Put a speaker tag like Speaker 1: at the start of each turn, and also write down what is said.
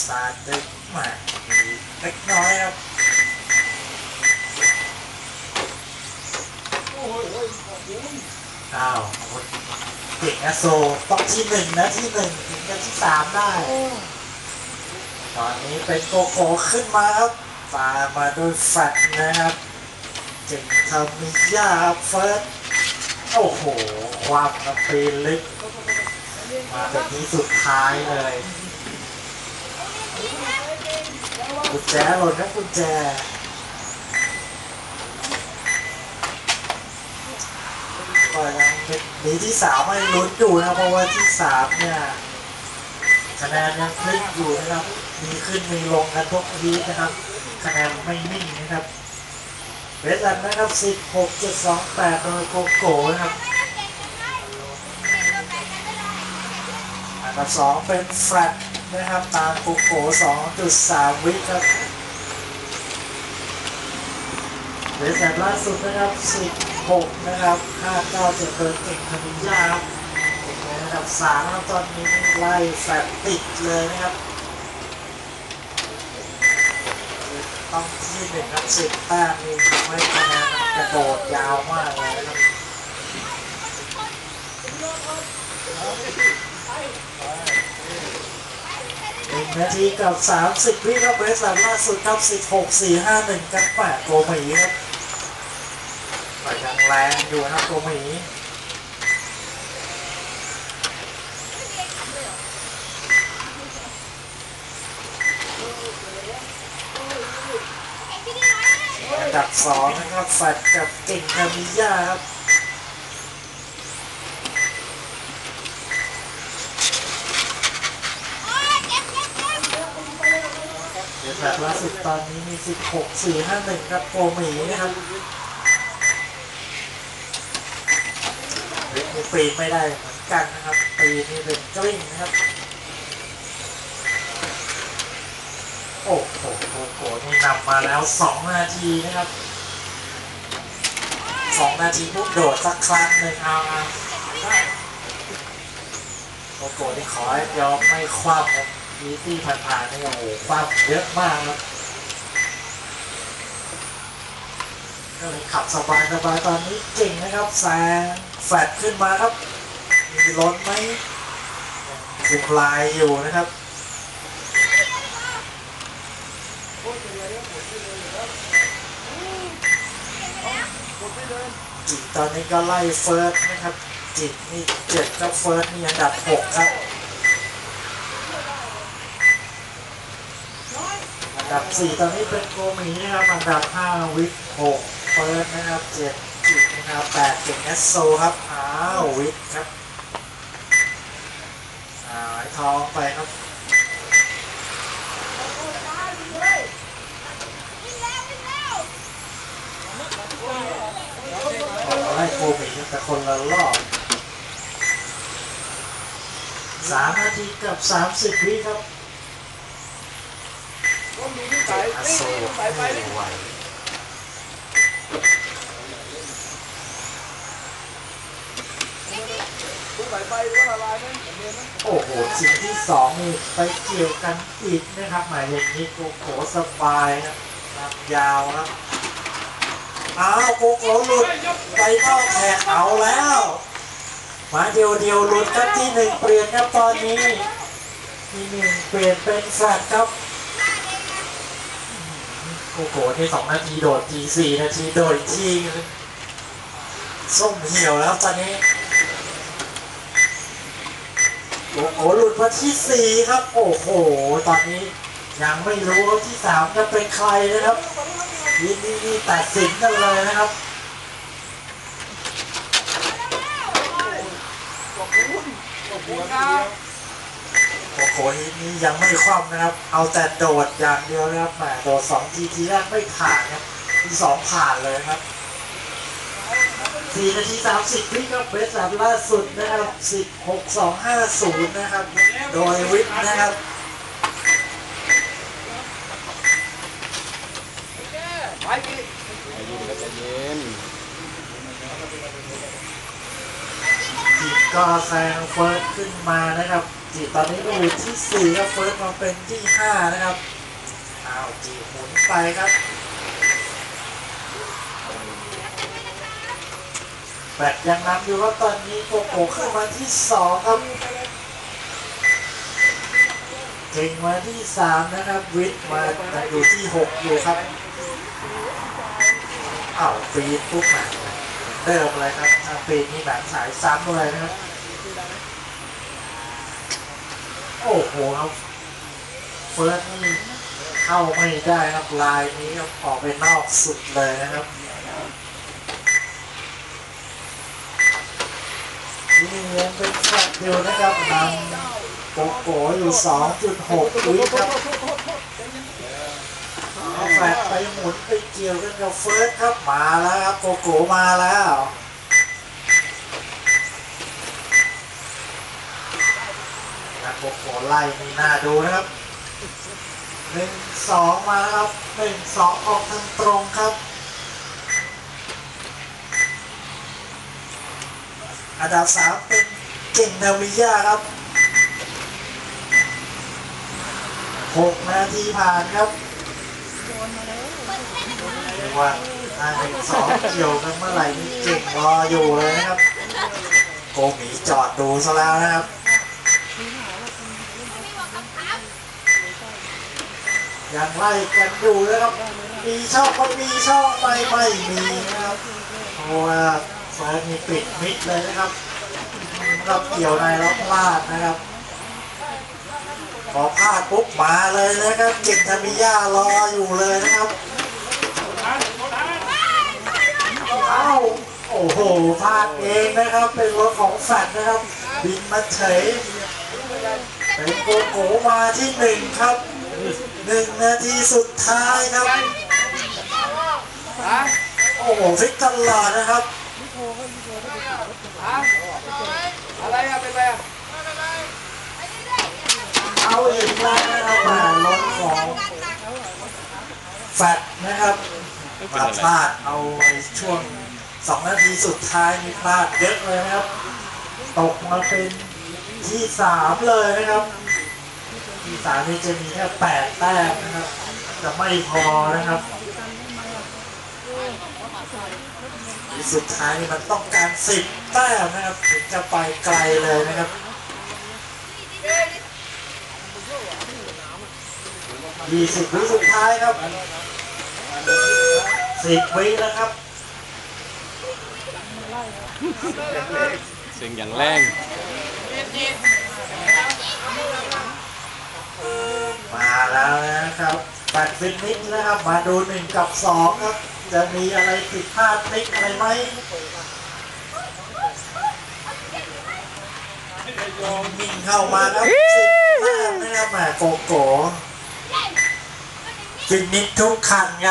Speaker 1: สตาร์ทดึกมามีเล็กน้อยครับอ้าวเก่งนะโซต้องที่หนึ่งนะที่หนึ่งถึงจะที่สามได้ ตอนนี้เป็นโกโก้ขึ้นมาครับตามมาด้วยแฟตนะครับเจ๋งทำมิยาเฟิร์สโอ้โห ความกระปีนลึก มาแบบนี้สุดท้ายเลย กุญแจหล่นนะกุญแจก็ยังเป็นหนีที่สามไม่ลุ้นอยู่นะเพราะว่าที่สามเนี่ยคะแนนยังพลิกอยู่นะครับ มีขึ้นมีลงกันทุกวีนะครับ คะแนนไม่นิ่งนะครับเวสันนะครับ16 7 2 8โดยโกโก้นะครับอันดับสองเป็นแฟลต นะครับตามโกโก้2.3วิครับเวสตันล่าสุดนะครับ16นะครับ597เดินเก่งคามิยาครับเก่งในอันดับนะครับตอนนี้ไล่แฟลตติดเลยนะครับต้องที่หนึ่งครับสิบแต้มนี่ทำให้คะแนนกระโดดยาวมากเลยนะครับห นึ่งนาทีกับสามสิบวิครับเบสหลังล่าสุดครับสิบหกสี่ห้าหนึ่งกันแปดโกหมีครับก็ยังแรงอยู่นะครับโกหมีอันดับสองนะครับแฟดกับเก่งคามิยาครับ เบสหลังล่าสุดตอนนี้มีสิบหกสี่ห้าหนึ่งครับโกหมีนะครับปีนไม่ได้เหมือนกันนะครับ ปีนนี่เป็นกลิ้งนะครับ โอ้โหโอ้โหนี่นำมาแล้วสองนาทีนะครับสองนาทีปุ๊บโดดสักครั้งหนึ่งเอาโอ้โหนี่ขอให้ยอมไม่คว่ำครับ มีที่ผ่านๆนี่โอ้โหคว่ำเยอะมากครับก็เลยขับสบายสบายตอนนี้เก่งนะครับแซงแฟดขึ้นมาครับ มีล้นไหมคุมลายอยู่นะครับจิตตอนนี้ก็ไล่เฟิร์สนะครับ จิตนี่เจ็ดกับเฟิร์สนี่อันดับหกครับ อัน ดับสี่ตอนนี้เป็นโกมีนะครับอันดับห้าวิกหกเฟิร์สนะครับเจ็ดจิตนะครับแปดเก่งแอสโซครับอ้าววิกครับอ้าวไอ้ทองไปครับขอไล่โกหมีแต่คนละรอบสามนาทีกับสามสิบวิครับ
Speaker 2: ไป
Speaker 1: อโซ
Speaker 2: ไปไม่
Speaker 1: ไหวโอ้โหสิ่งที่สองนี่ไปเกี่ยวกันอีกนะครับ หมายเลขนี้โกโกสบายครับนำยาวครับอ้าโกโกหลุดไปนอกแขกเอาแล้ว มาเดียวเดียวหลุดครับที่หนึ่งเปลี่ยนครับตอนนี้ที่หนึ่งเปลี่ยนเป็นแฟลตครับ โกโกที่สองนาทีโดดทีสี่นาทีโดดทีส้มเหี่ยวแล้วตอนนี้ โอ้โหหลุดมาที่สี่ครับ โอ้โห ตอนนี้ยังไม่รู้ว่าที่สามจะเป็นใครนะครับนี่นี่นี่ตัดสินกันเลยนะครับ
Speaker 2: ขอบคุณขอบคุณครับ
Speaker 1: โอ้โหนี่นี่ยังไม่คว่ำนะครับ เอาแต่โดดอย่างเดียวนะครับแหมโดดสองทีทีแรกไม่ผ่านครับทีสองผ่านเลยครับสี่นาทีสามสิบวิครับเบสอันล่าสุดนะครับสิบหกสองห้าศูนย์นะครับ โดยวิทย์นะครับ
Speaker 2: ไปพี่
Speaker 3: ใจเย็น
Speaker 1: จิตก็แซงเฟิร์สขึ้นมานะครับ จีตอนนี้ก็อยู่ที่สี่ครับเฟิร์สมาเป็นที่ห้านะครับอ้าวจีหมุนไปครับแบตยังนำอยู่ครับตอนนี้โกโก้ขึ้นมาที่สองครับเก่งมาที่สามนะครับวิทมายังอยู่ที่หกอยู่ครับอ้าวฟีดปุ๊บมาเดิมเลยครับฟีดนี่แบบสายซ้ำเลยนะครับ โอ้โหครับเฟิร์สนี่เข้าไม่ได้ครับลายนี้ครับออกไปนอกสุดเลยนะครับนี่ยังเป็นแฟลตอยู่นะครับนำโกโก้อยู่ 2.6วิครับแฟลตไปหมุนไปเกี่ยวกันกับเฟิร์สครับมาแล้วครับโกโก้มาแล้ว นักโกโไล่นี่น่าดูนะครับหนึ่งสองมาครับหนึ่งสองออกทางตรงครับ อันดับสามเป็นเก่งนาวิยาครับหกนาทีผ่านครับเรียกว่าถ้าหนึ่งสองเกี่ยวกันเมื่อไหร่นี่เก่งรออยู่เลยนะครับโกหมีจอดดูซะแล้วนะครับ ยังไล่กันอยู่นะครับ มีช่องก็มีช่องไม่ไม่มีนะครับเพราะว่าเฟิร์สมีปิดมิดเลยนะครับรับเกี่ยวในล้วพลาดนะครับพอพลาดปุ๊บมาเลยนะครับเก่งทามิยารออยู่เลยนะครับเอ้าโอ้โหพลาดเองนะครับ เป็นรถของแฟดนะครับ บินมาเฉยเป็นโกโกมาที่หนึ่งครับ หนึ่งนาทีสุดท้ายครับ
Speaker 2: ฮะ
Speaker 1: โอ้โหพลิกตลอดนะครับ
Speaker 2: ฮะอะไรอะเป็นไรอะ
Speaker 1: เอาอีกแล้วนะครับมารถของแฟดนะครับมาพลาดเอาในช่วงสองนาทีสุดท้ายนี่พลาดเยอะเลยนะครับ ตกมาเป็นที่สามเลยนะครับ ที่สามนี่จะมีแค่แปดแต้มนะครับ จะไม่พอนะครับที่สุดท้ายนี่มันต้องการสิบแต้มนะครับ ถึงจะไปไกลเลยนะครับยี่สิบวิสุดท้ายครับสิบวิแล้วครับ
Speaker 3: เสียงอย่างแรง
Speaker 1: มาแล้วนะครับแปดฟินิชนะครับ มาดูหนึ่งกับสองครับ จะมีอะไรผิดพลาดพลิกอะไรไหมนิ่งเข้ามาแล้วสิบแต้มนะครับแหมโกโก้ฟินิชทุกคันครับ